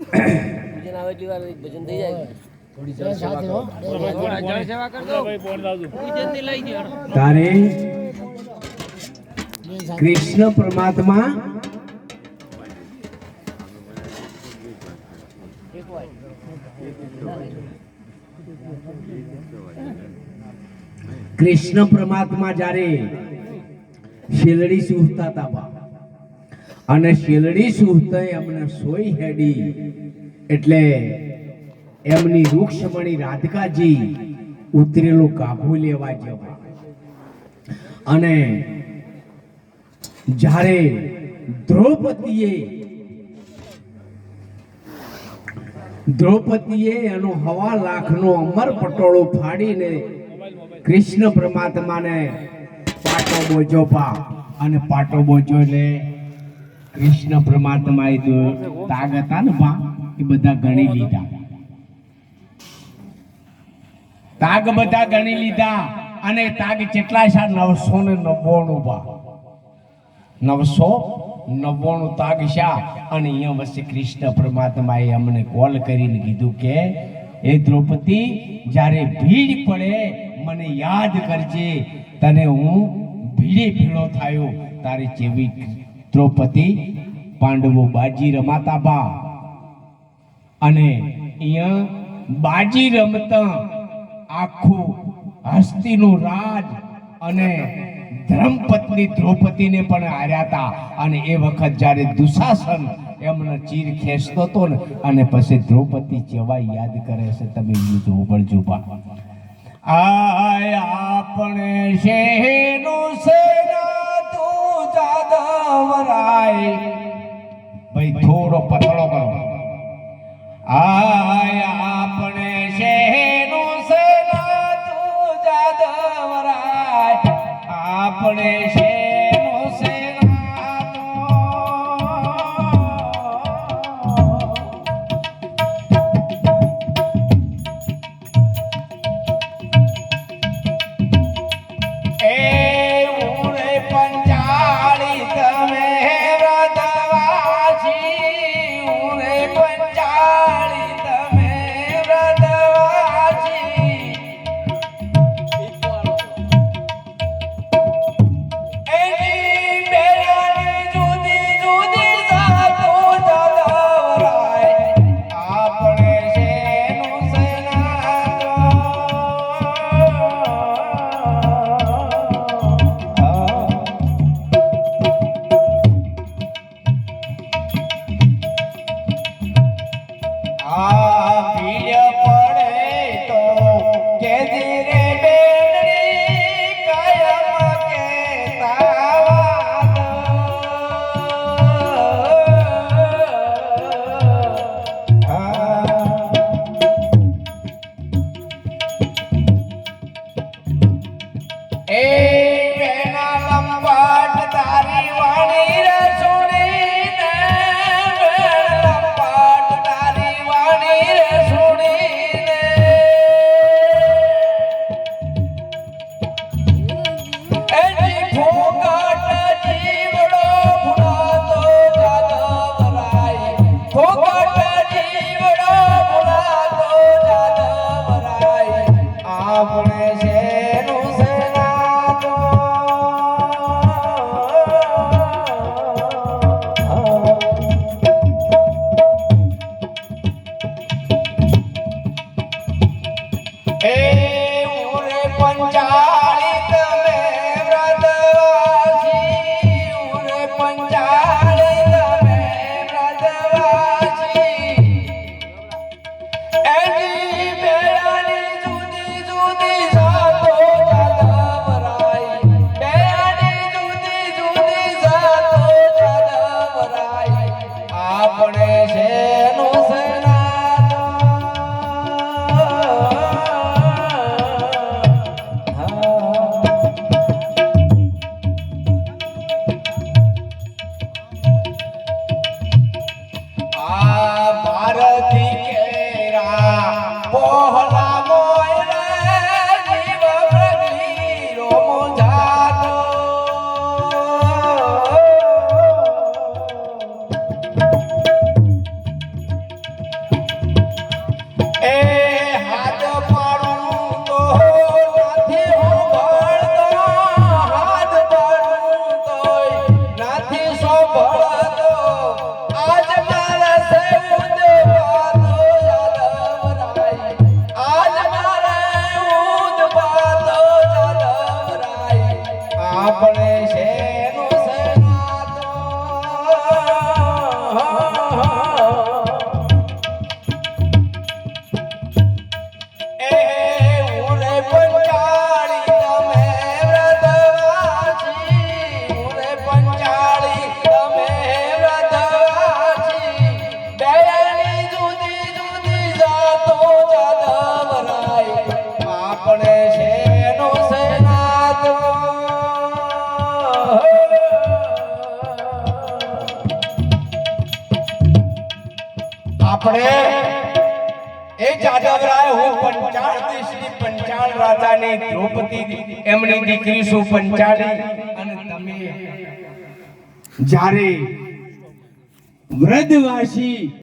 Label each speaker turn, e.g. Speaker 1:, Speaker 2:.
Speaker 1: ભજન આવે એટલી વાર ભજન થઈ જાય.
Speaker 2: તારે કૃષ્ણ પરમાત્મા કૃષ્ણ પરમાત્મા જ્યારે શેલડી સૂહતા હતા અને શેલડી સૂહતા એમને સોઈ હેડી. એટલે એમની રૂક્ષમણી રાધકાજી ઉતરેલું કાબુ લેવા જવા. અને જ્યારે દ્રૌપદીએ દ્રૌપદીએ એનો હવા લાખનો અમર પટોળો ફાડીને કૃષ્ણ પરમાત્માને પાટો બોજો પા અને પાટો બોજો એટલે કૃષ્ણ પરમાત્મા એ તો તાગ હતા ને બા એ બધા ગણી લીધા. તાગ બધા ગણી લીધા અને તાગ કેટલા છે નવસો ને નવ્વાણું બા નવસો નવ્વાણું તાગ શા અને અહીંયા વચ્ચે કૃષ્ણ પરમાત્માએ અમને કોલ કરીને કીધું કે, એ દ્રૌપદી, જ્યારે ભીડ પડે, મને યાદ કરજે. તને હું ભીડે ભીડો થયો. તારે જેવી દ્રૌપદી, પાંડવો બાજી રમાતા બા. અને અહીંયા બાજી રમતા આખું હસ્તીનું રાજ અને ધર્મપત્ની દ્રૌપદીને પણ હાર્યા હતા. અને એ વખત જ્યારે દુશાસન એમને ચીર ખેંચતો હતો ને, અને પછી દ્રૌપદી જેવા યાદ કરે છે, તમે બીજું પડજો બા. આપણે શેનું જાદવરાય. ભાઈ થોડો પતળો કરો. આય આપણે શેનું સેના તું જાદવરાય? આપણે શેનું যা આપણે એ જાદવરાય હું પંચાળ દેશની પંચાળ રાજાની દ્રૌપદી, એમની દીકરી શું પંચાળી? અને તમે? જ્યારે વ્રજવાસી